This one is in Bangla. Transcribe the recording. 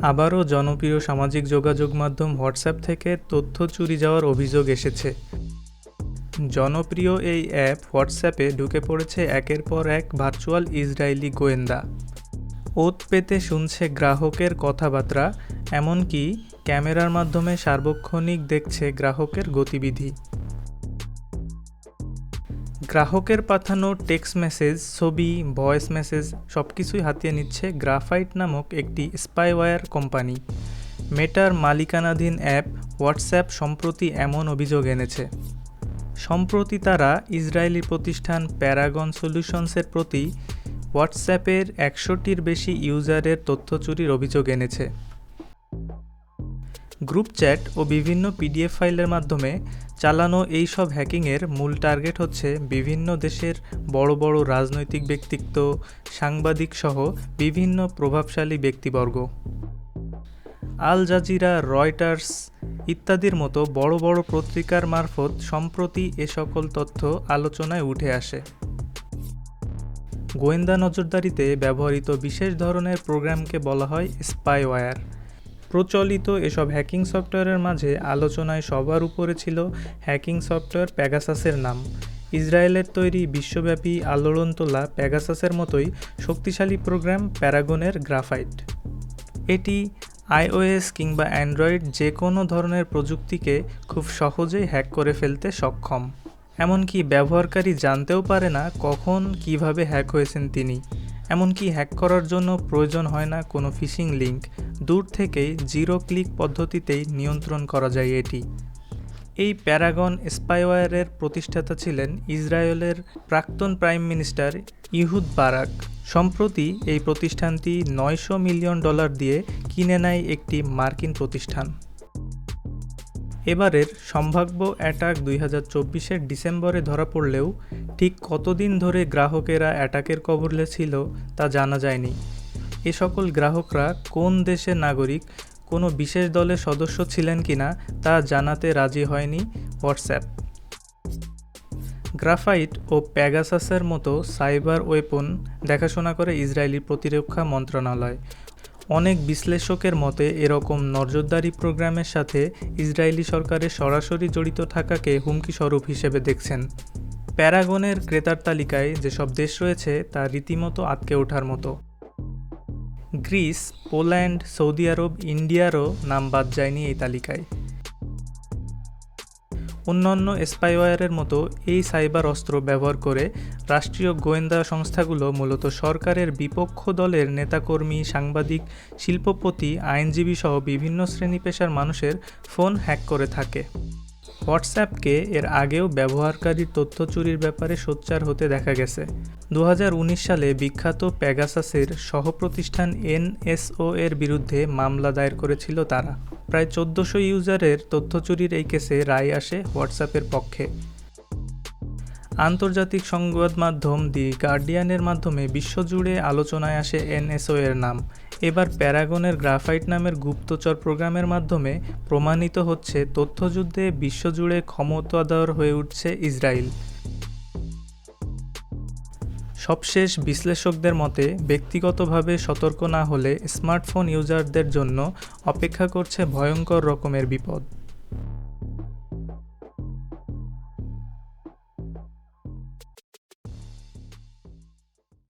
আবারও জনপ্রিয় সামাজিক যোগাযোগ মাধ্যম হোয়াটসঅ্যাপ থেকে তথ্য চুরি যাওয়ার অভিযোগ এসেছে। জনপ্রিয় এই অ্যাপ হোয়াটসঅ্যাপে ঢুকে পড়েছে একের পর এক ভার্চুয়াল ইসরায়েলি গোয়েন্দা। ওত পেতে শুনছে গ্রাহকের কথাবার্তা, এমনকি ক্যামেরার মাধ্যমে সার্বক্ষণিক দেখছে গ্রাহকের গতিবিধি। গ্রাহকের পাঠানো টেক্সট মেসেজ ছবি ভয়েস মেসেজ সব কিছুই হাতিয়ে নিচ্ছে গ্রাফাইট নামক একটি স্পাইওয়্যার কোম্পানি মেটার মালিকানাধীন অ্যাপ হোয়াটসঅ্যাপ সম্প্রতি এমন অভিযোগ এনেছে। সম্প্রতি তারা ইসরায়েলি প্রতিষ্ঠান প্যারাগন সলিউশনসের প্রতি হোয়াটসঅ্যাপের একশোটির বেশি ইউজারের তথ্য চুরির অভিযোগ এনেছে। গ্রুপ চ্যাট ও বিভিন্ন পিডিএফ ফাইলের মাধ্যমে চালানো এই সব হ্যাকিংয়ের মূল টার্গেট হচ্ছে বিভিন্ন দেশের বড় বড় রাজনৈতিক ব্যক্তিত্ব, সাংবাদিক সহ বিভিন্ন প্রভাবশালী ব্যক্তিবর্গ। আল জাজিরা, রয়টার্স ইত্যাদির মতো বড় বড় পত্রিকার মারফত সম্প্রতি এ সকল তথ্য আলোচনায় উঠে আসে। গোয়েন্দা নজরদারিতে ব্যবহৃত বিশেষ ধরনের প্রোগ্রামকে বলা হয় স্পাইওয়্যার। প্রচলিত এসব হ্যাকিং সফটওয়্যারের মাঝে আলোচনায় সবার উপরে ছিল হ্যাকিং সফটওয়্যার প্যাগাসাসের নাম। ইসরায়েলের তৈরি বিশ্বব্যাপী আলোড়ন তোলা প্যাগাসাসের মতোই শক্তিশালী প্রোগ্রাম প্যারাগনের গ্রাফাইট। এটি আইওএস কিংবা অ্যান্ড্রয়েড যে কোনো ধরনের প্রযুক্তিকে খুব সহজেই হ্যাক করে ফেলতে সক্ষম। এমনকি ব্যবহারকারী জানতেও পারে না কখন কীভাবে হ্যাক হয়েছেন তিনি। এমনকি হ্যাক করার জন্য প্রয়োজন হয় না কোনো ফিশিং লিঙ্ক দূর থেকেই জিরো ক্লিক পদ্ধতিতেই নিয়ন্ত্রণ করা যায় এটি। এই প্যারাগন স্পাইওয়ারের প্রতিষ্ঠাতা ছিলেন ইসরায়েলের প্রাক্তন প্রাইম মিনিস্টার ইহুদ বারাক। সম্প্রতি এই প্রতিষ্ঠানটি নয়শো মিলিয়ন ডলার দিয়ে কিনে নেয় একটি মার্কিন প্রতিষ্ঠান। এবারের সম্ভাব্য অ্যাটাক দুই হাজার চব্বিশের ডিসেম্বরে ধরা পড়লেও ঠিক কতদিন ধরে গ্রাহকেরা অ্যাটাকের কবলে ছিল তা জানা যায়নি। এ সকল গ্রাহকরা কোন দেশের নাগরিক, কোনো বিশেষ দলের সদস্য ছিলেন কিনা তা জানাতে রাজি হয়নি হোয়াটসঅ্যাপ। গ্রাফাইট ও প্যাগাসাসের মতো সাইবার ওয়েপন দেখাশোনা করে ইসরায়েলি প্রতিরক্ষা মন্ত্রণালয়। অনেক বিশ্লেষকের মতে, এরকম নজরদারি প্রোগ্রামের সাথে ইসরায়েলি সরকারের সরাসরি জড়িত থাকাকে হুমকি স্বরূপ হিসেবে দেখছেন। প্যারাগনের ক্রেতার তালিকায় যেসব দেশ রয়েছে, তা রীতিমতো আটকে ওঠার মতো। গ্রিস, পোল্যান্ড, সৌদি আরব, ইন্ডিয়ারও নাম বাদ যায়নি এই তালিকায়। অন্যান্য স্পাইওয়ারের মতো এই সাইবার অস্ত্র ব্যবহার করে রাষ্ট্রীয় গোয়েন্দা সংস্থাগুলো মূলত সরকারের বিপক্ষ দলের নেতাকর্মী, সাংবাদিক, শিল্পপতি আইনজীবী সহ বিভিন্ন শ্রেণি পেশার মানুষের ফোন হ্যাক করে থাকে। হোয়াটসঅ্যাপকে এর আগেও ব্যবহারকারীর তথ্য চুরির ব্যাপারে সোচ্চার হতে দেখা গেছে। দু হাজার উনিশ সালে বিখ্যাত প্যাগাসাসের সহপ্রতিষ্ঠান এনএসও এর বিরুদ্ধে মামলা দায়ের করেছিল তারা। প্রায় চোদ্দোশো ইউজারের তথ্য চুরির এই কেসে রায় আসে হোয়াটসঅ্যাপের পক্ষে। আন্তর্জাতিক সংবাদ মাধ্যম দি গার্ডিয়ানের মাধ্যমে বিশ্বজুড়ে আলোচনায় আসে এনএসও এর নাম। এবার প্যারাগনের গ্রাফাইট নামের গুপ্তচর প্রোগ্রামের মাধ্যমে প্রমাণিত হচ্ছে, তথ্যযুদ্ধে বিশ্বজুড়ে ক্ষমতাধর হয়ে উঠছে ইসরায়েল। সবশেষ বিশ্লেষকদের মতে, ব্যক্তিগতভাবে সতর্ক না হলে স্মার্টফোন ইউজারদের জন্য অপেক্ষা করছে ভয়ঙ্কর রকমের বিপদ।